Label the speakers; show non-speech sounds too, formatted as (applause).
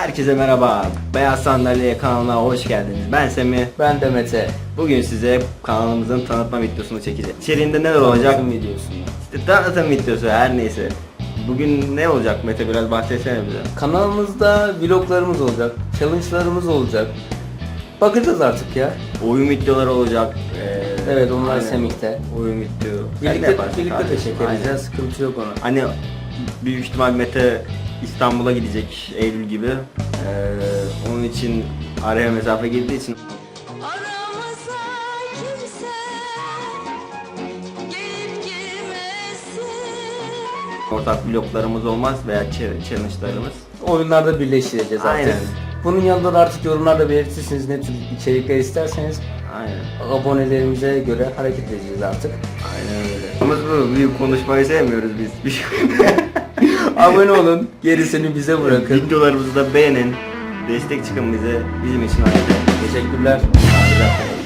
Speaker 1: Herkese merhaba. Beyaz Sandalye kanalına hoş geldiniz. Ben Semih.
Speaker 2: Ben de Mete.
Speaker 1: Bugün size kanalımızın tanıtma videosunu çekeceğiz. İçeriğinde neler olacak?
Speaker 2: Tanıtım videosunda.
Speaker 1: İşte tanıtım videosu her neyse. Bugün ne olacak Mete biraz bahsetsene bize.
Speaker 2: Kanalımızda vloglarımız olacak, challenge'larımız olacak. Bakacağız artık ya.
Speaker 1: Oyun videoları olacak. Ee,
Speaker 2: Evet onlar
Speaker 1: aynen.
Speaker 2: Semih'te.
Speaker 1: Oyun video.
Speaker 2: Birlikte, birlikte de çekeriz ya sıkıntı yok ona.
Speaker 1: Hani büyük ihtimal Mete İstanbul'a gidecek Eylül gibi. Ee, onun için araya mesafe girdiği için
Speaker 3: Aramıza kimse gelip girmesin.
Speaker 1: ortak vloglarımız olmaz veya ch- challenge'larımız.
Speaker 2: Oyunlarda birleştireceğiz artık.
Speaker 1: Aynen.
Speaker 2: Bunun yanında da artık yorumlarda belirtirsiniz ne tür içerikler isterseniz
Speaker 1: Aynen.
Speaker 2: abonelerimize göre hareket edeceğiz artık.
Speaker 1: Aynen öyle. Ama bu büyük konuşmayı sevmiyoruz biz. (laughs)
Speaker 2: Abone olun, gerisini bize bırakın.
Speaker 1: Videolarımızı da beğenin. Destek çıkın bize. Bizim için hayırlı.
Speaker 2: Teşekkürler.
Speaker 1: Kalın.